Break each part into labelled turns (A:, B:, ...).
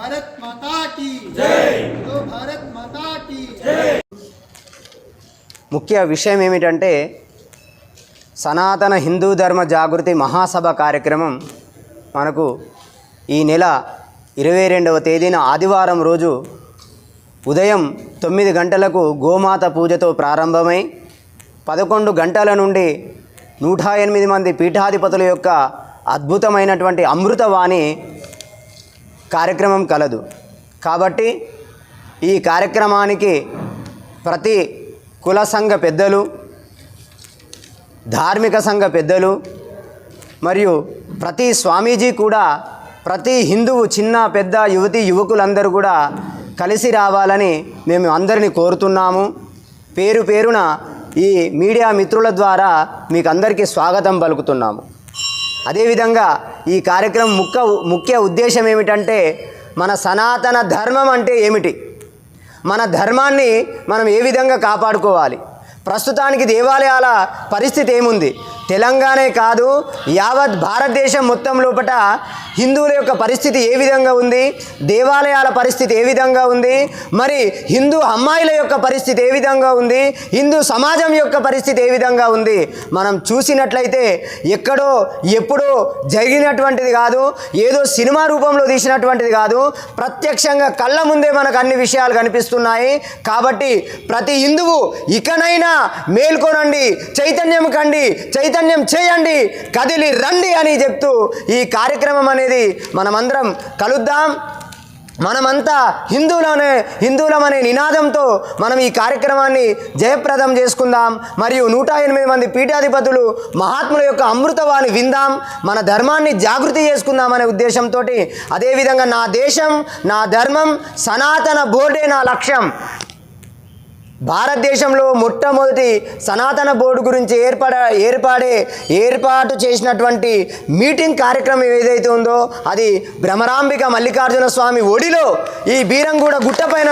A: हर हर जय श्री राम जय श्री राम गो माता की
B: హలో భారత్ మాతా की హలో భారత్ మాతా की
A: ముఖ్య విషయం ఏమిటంటే సనాతన హిందూ ధర్మ జాగృతి మహాసభ కార్యక్రమం మనకు ఈ నెల ఇరవై రెండవ తేదీన ఆదివారం రోజు ఉదయం తొమ్మిది గంటలకు గోమాత పూజతో ప్రారంభమై పదకొండు గంటల నుండి నూట ఎనిమిది మంది పీఠాధిపతుల యొక్క అద్భుతమైనటువంటి అమృతవాణి కార్యక్రమం కలదు. కాబట్టి ఈ కార్యక్రమానికి ప్రతి కుల సంఘ పెద్దలు ధార్మిక సంఘ పెద్దలు మరియు ప్రతి స్వామీజీ కూడా ప్రతి హిందువు చిన్న పెద్ద యువతి యువకులందరూ కూడా కలిసి రావాలని మేము అందరినీ కోరుతున్నాము. పేరు పేరున ఈ మీడియా మిత్రుల ద్వారా మీకు అందరికీ స్వాగతం పలుకుతున్నాము. అదేవిధంగా ఈ కార్యక్రమం ముఖ్య ముఖ్య ఉద్దేశం ఏమిటంటే మన సనాతన ధర్మం అంటే ఏమిటి? మన ధర్మాన్ని మనం ఏ విధంగా కాపాడుకోవాలి? ప్రస్తుతానికి దేవాలయాల పరిస్థితి ఏముంది? తెలంగాణే కాదు యావత్ భారతదేశం మొత్తం లోపట హిందువుల యొక్క పరిస్థితి ఏ విధంగా ఉంది? దేవాలయాల పరిస్థితి ఏ విధంగా ఉంది? మరి హిందూ అమ్మాయిల యొక్క పరిస్థితి ఏ విధంగా ఉంది? హిందూ సమాజం యొక్క పరిస్థితి ఏ విధంగా ఉంది? మనం చూసినట్లయితే ఎక్కడో ఎప్పుడో జరిగినటువంటిది కాదు ఏదో సినిమా రూపంలో తీసినటువంటిది కాదు ప్రత్యక్షంగా కళ్ళ ముందే మనకు అన్ని విషయాలు కనిపిస్తున్నాయి. కాబట్టి ప్రతి హిందువు ఇకనైనా మేల్కొనండి చైతన్యం కండి చైతన్యం చేయండి కదిలి రండి అని చెప్తూ ఈ కార్యక్రమం అనేది మనమందరం కలుద్దాం. మనమంతా హిందువులనే హిందువులమనే నినాదంతో మనం ఈ కార్యక్రమాన్ని జయప్రదం చేసుకుందాం. మరియు నూట ఎనిమిది మంది పీఠాధిపతులు మహాత్ముల యొక్క అమృతవాణి విందాం. మన ధర్మాన్ని జాగృతి చేసుకుందాం అనే ఉద్దేశంతో అదేవిధంగా నా దేశం నా ధర్మం సనాతన బోర్డే నా లక్ష్యం. భారతదేశంలో మొట్టమొదటి సనాతన బోర్డు గురించి ఏర్పడ ఏర్పాడే ఏర్పాటు చేసినటువంటి మీటింగ్ కార్యక్రమం ఏదైతే ఉందో అది భ్రమరాంబిక మల్లికార్జున స్వామి ఒడిలో ఈ బీరంగూడ గుట్టపైన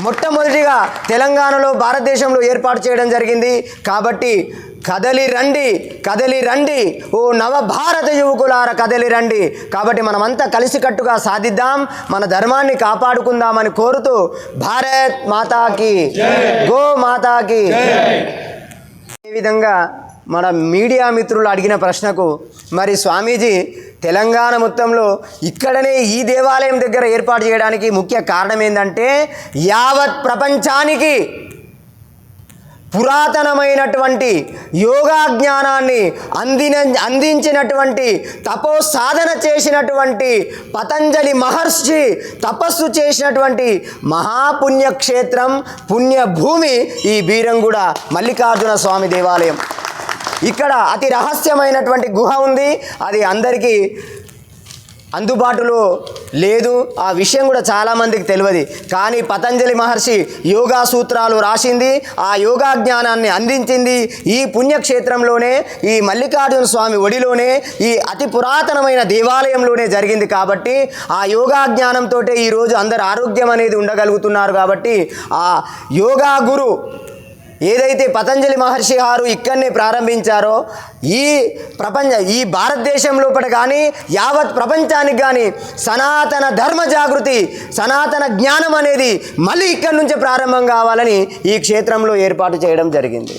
A: మొట్టమొదటిగా తెలంగాణలో భారతదేశంలో ఏర్పాటు చేయడం జరిగింది. కాబట్టి కదలి రండి కదలి రండి. ఓ నవభారత యువకులార కదలి రండి. కాబట్టి మనమంతా కలిసికట్టుగా సాధిద్దాం మన ధర్మాన్ని కాపాడుకుందామని కోరుతూ భారత్ మాతాకి గో మాతాకి ఈ విధంగా మన మీడియా మిత్రులు అడిగిన ప్రశ్నకు మరి స్వామీజీ తెలంగాణ మొత్తంలో ఇక్కడనే ఈ దేవాలయం దగ్గర ఏర్పాటు చేయడానికి ముఖ్య కారణం ఏంటంటే యావత్ ప్రపంచానికి పురాతనమైనటువంటి యోగా జ్ఞానాన్ని అందిన అందించినటువంటి తపో సాధన చేసినటువంటి పతంజలి మహర్షి తపస్సు చేసినటువంటి మహాపుణ్యక్షేత్రం పుణ్యభూమి ఈ బీరంగుడ మల్లికార్జున స్వామి దేవాలయం. ఇక్కడ అతి రహస్యమైనటువంటి గుహ ఉంది. అది అందరికీ అందుబాటులో లేదు. ఆ విషయం కూడా చాలామందికి తెలియదు. కానీ పతంజలి మహర్షి యోగా సూత్రాలు రాసింది ఆ యోగా జ్ఞానాన్ని అందించింది. ఈ పుణ్యక్షేత్రంలోనే ఈ మల్లికార్జున స్వామి ఒడిలోనే ఈ అతి పురాతనమైన దేవాలయంలోనే జరిగింది కాబట్టి ఆ యోగా జ్ఞానంతో ఈరోజు అందరు ఆరోగ్యం అనేది ఉండగలుగుతున్నారు కాబట్టి ఆ యోగా గురు ఏదైతే పతంజలి మహర్షి గారు ఇక్కడనే ప్రారంభించారో ఈ ప్రపంచ ఈ భారతదేశం లోపల కానీ యావత్ ప్రపంచానికి కానీ సనాతన ధర్మ జాగృతి సనాతన జ్ఞానం అనేది మళ్ళీ ఇక్కడి నుంచే ప్రారంభం కావాలని ఈ క్షేత్రంలో ఏర్పాటు చేయడం జరిగింది.